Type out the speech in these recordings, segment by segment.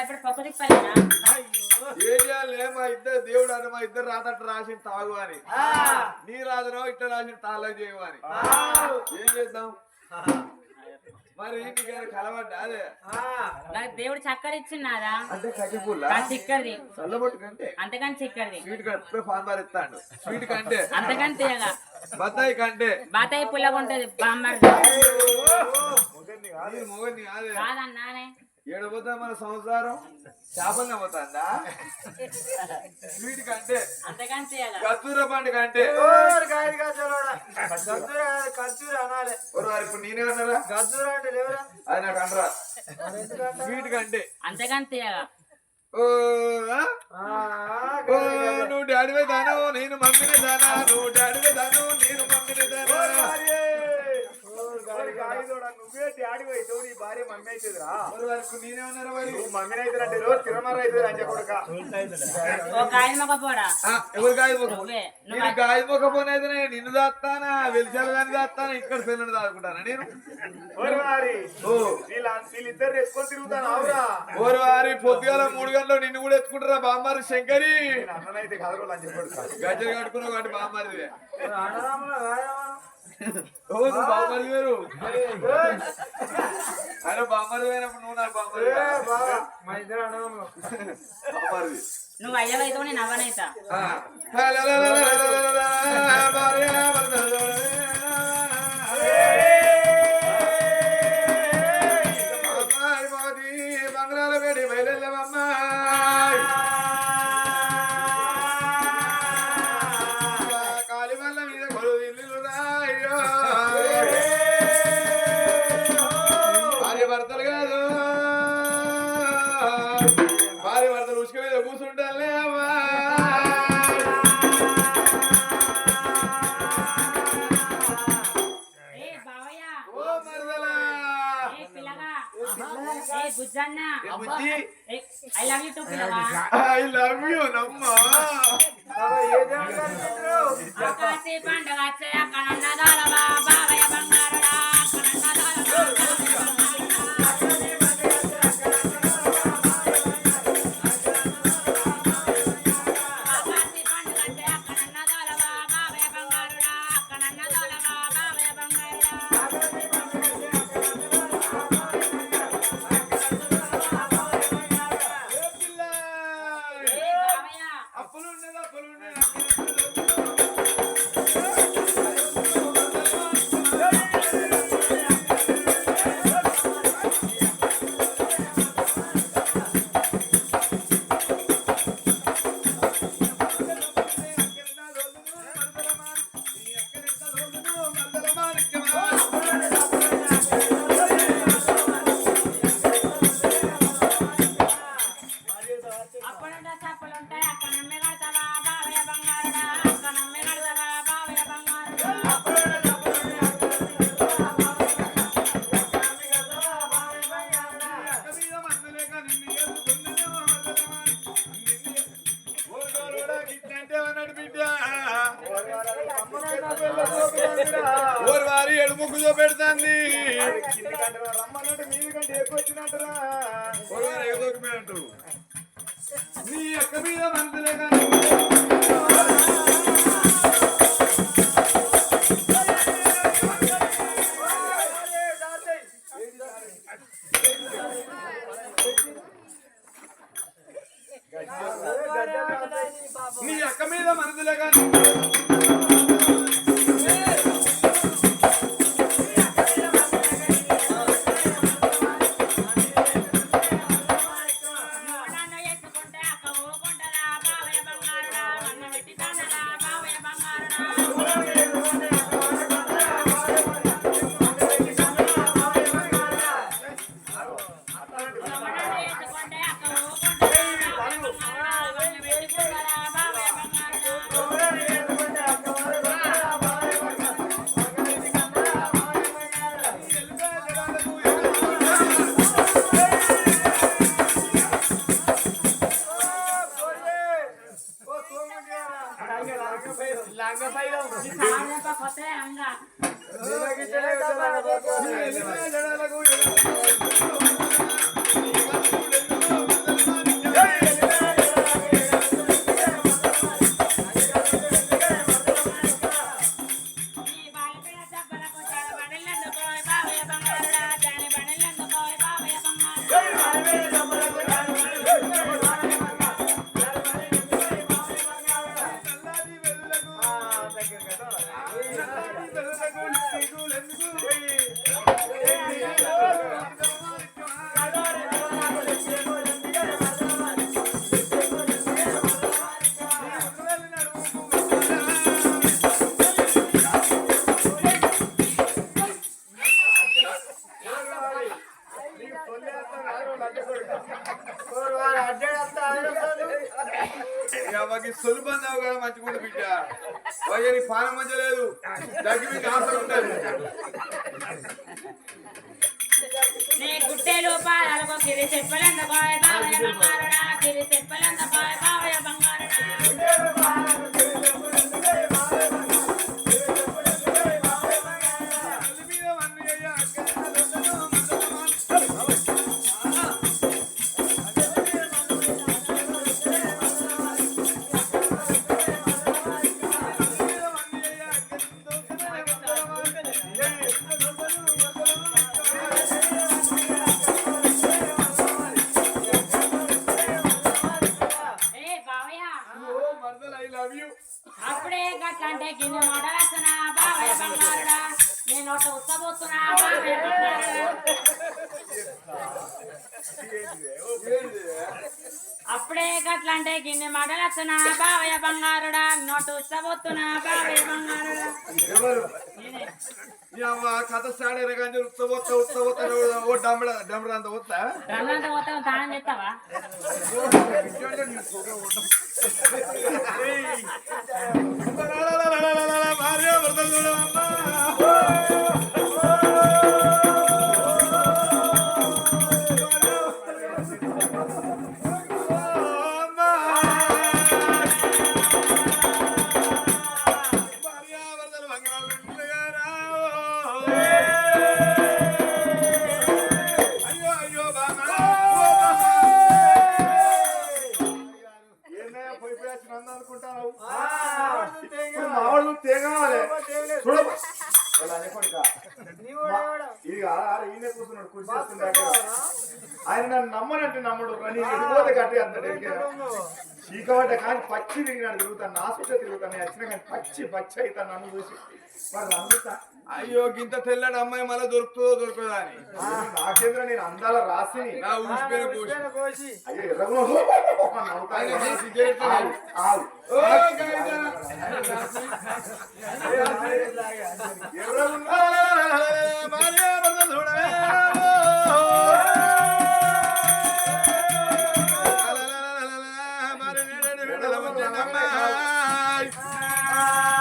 భయపడి పక్క తిప్పాలేనా ఏం చేయాలి? మా ఇద్దరు దేవుడు అని మా ఇద్దరు రాతట్టు రాసిన తాగు అని. నీ రాజునో ఇట్లా రాసిన అని. ఏం చేద్దాం? మరి నీకు కలవడ్డా? అదే. నాకు దేవుడు చక్కెర అంటే చల్లబొట్టు కంటే. అంతకని చిక్కడిది స్వీట్ ఇస్తాడు. కంటే. అంతకని తీయగా. బత్తాయి కంటే. బాతాయి పుల్లగా ఉంటది మొగని కాదే. కాదన్నానే. ఏడబోతా మన సంసారం? చేపలనే పోతుందా? స్వీట్ కంటే కత్తూర పండు కంటే ఖర్చూరు అనాలి. ఇప్పుడు నేనేమన్నారా ఖర్చూరు అంటే లేవరా అది నాకు అనరా. స్వీట్ కంటే? ఓ, నువ్వు డాడీవే దాను నేను మమ్మీనే దానా. నువ్వు డాడీవే దాను నేను మమ్మీనే దానా. నువ్వే డాడీ అయితే నీ భార్య మమ్మీ అవుతుందిరా. వారికి నేనేమన్నారా మరి? నువ్వు అంటే రోజు తిరుమల అవుతుంది ఎవరు నిన్ను దాస్తానా వెలిచారు కానీ దాస్తానా ఇక్కడ పిల్లలు దాచుకుంటానా నేను? వీళ్ళిద్దరు ఎత్తుకొని తిరుగుతాను అవురా. ఓరు వారి పొద్దుగాల మూడు గంటలు నిన్ను కూడా ఎత్తుకుంటారా బామ్మారి శంకరి? నేను అన్ననైతే అని చెప్పాడు గజ్జలు కట్టుకున్నావు కాబట్టి బామ్మారిదే ఓ నువ్వు బామ్మారి వేరు అరే బామ్మారి పోయినప్పుడు నువ్వు నాకు బామ్మారి మా ఇద్దరు బామ్మారిది నువ్వు అయ్యవైతే నేను ఐ లవ్ యూ టు పిలవా ఐ లవ్ యూ నమ్మ ఏ దేవుడు కాసేపు పండగ వచ్చాక నన్నదారవా దగ్గర కదా ఎందుకు వయ్యని పానం మంచి లేదు. దగ్గర ఆశలు ఉంటాయి ఉంటుంది నీ గుట్టెలు పాలకు కిరి చెప్పలంద బాయ్ చెప్పలంద బాయ్ గట్లంటే గిన్నె మడలచ్చునా బావయ్య బంగారుడా నోటు ఉచ్చబోతున్నా బావయ్య బంగారుడా. కథ స్టార్ట్ అయిన కానీ ఉత్తబోత్త ఉత్తబోత్త ఓ డమ్మడ డమ్మడ అంత వస్తా రన్నంత పోతే దానం చేస్తావా భార్య భర్తలు చూడమ్మా చీకబడ్డ కానీ పచ్చి తిరిగినాడు తిరుగుతాను నా సుట్ట తిరుగుతాను వచ్చిన కానీ పచ్చి పచ్చి అవుతాను నన్ను చూసి మరి నమ్ముతా అయ్యో గింత తెల్లడి అమ్మాయి మళ్ళీ దొరుకుతుందో దొరకదా అని నాకేంద్ర నేను అందాల రాసిని నా ఊసిపోయిన కోసి అయ్యో. ఎర్రగున్న చూడవే. వచ్చిందమ్మాయ్. అమ్మాయ్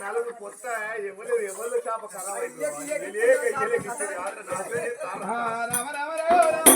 నలుగురు కొత్త ఎవరు ఎవరు చేప ఖరాబ్ రామ రామ రామ.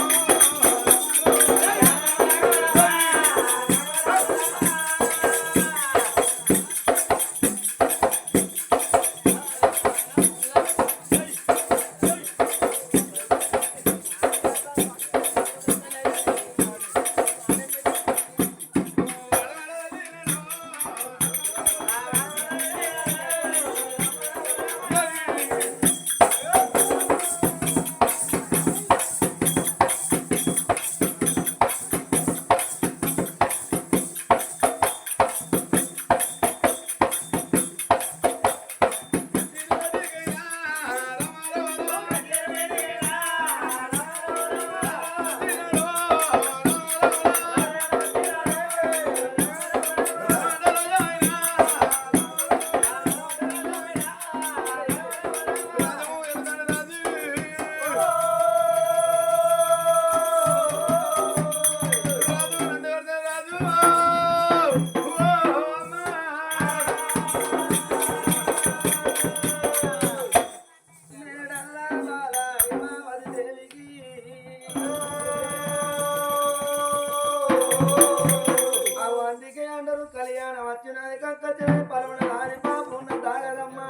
అందుకే అందరూ కళ్యాణం వచ్చినది కక్క పలవన దాని పాపం తాగదమ్మా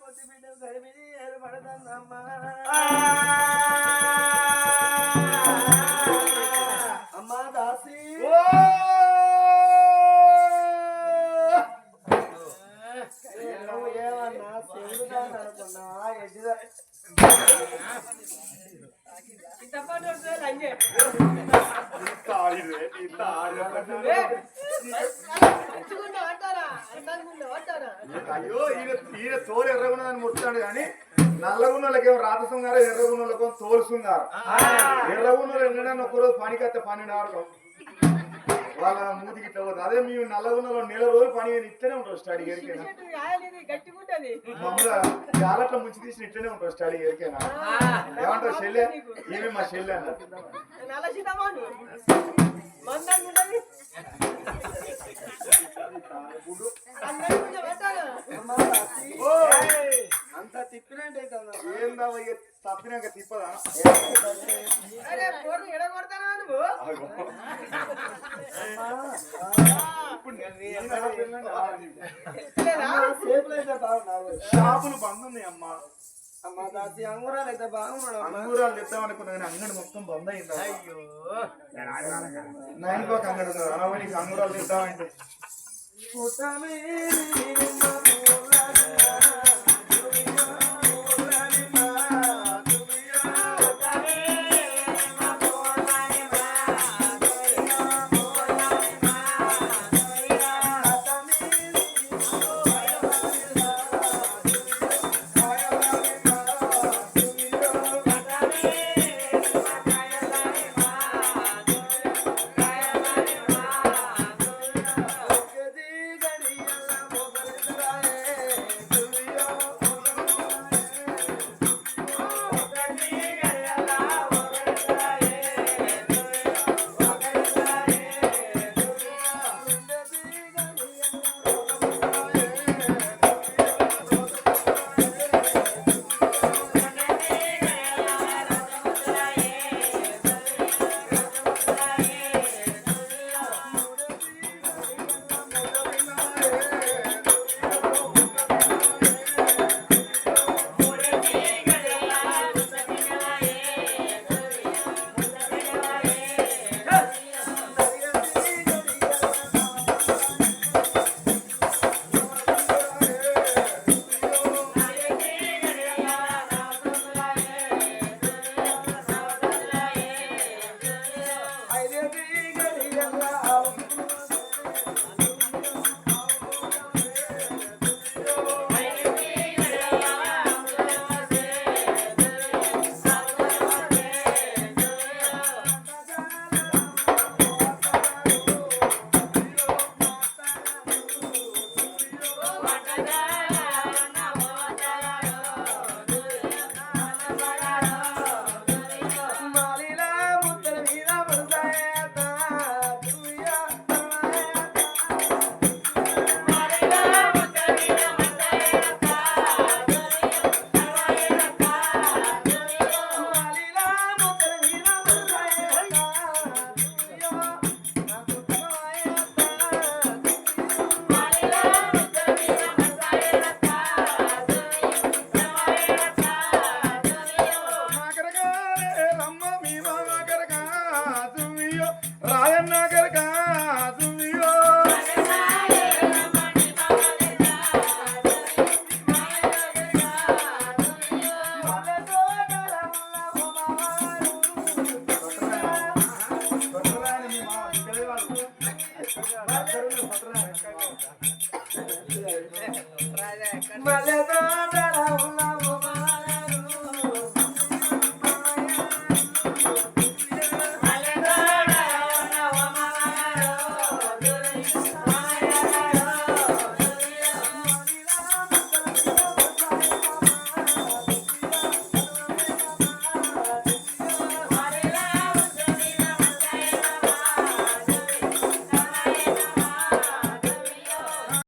కొద్ది బిడ్డ గరిమిది ఏర్పడదమ్మా అమ్మా దాసి. ఏమన్నా చెబుతాను అనుకున్నా? అయ్యో ఈయన ఈయన తోలు ఎర్రగున్నదని ముట్టాడు కానీ నల్లగున్నోళ్ళకేమో రాత శృంగారం ఎర్రగున్నోళ్ళకేమో తోలు శృంగారం ఎర్రగున్నోళ్ళు ఎండడానికి ఒక్కరోజు పనికి వస్తే పన్నెండు వరకు వాళ్ళ మూతికి ఇట్లా పోతుంది. అదే మేము నల్లగున్నలో నెల రోజులు పని ఇట్లనే ఉంటారు స్టడీ ఎరికైనా. మామూలుగా జాలట్ల ముంచి తీసిన ఇట్లనే ఉంటారు స్టడీ ఎరికైనా ఏమంటారు చెల్లె? ఈమె మా చెల్లె అన్నారు? అంతా తిప్పినంటే అంత తప్పినాక తిప్పదా అరే, నువ్వు? షాపులు బంద్ ఉన్నాయి అమ్మా దాసి అంగురాలు అయితే బాగున్నాడు అంగూరాలు తెద్దాం అనుకున్నా కానీ అంగడి మొత్తం బంద్ అయింది నైన్ పాక్ అంగడి ఉంది? అనవ నీకు అంగూరాలు తెద్దామంటే. మలదాడల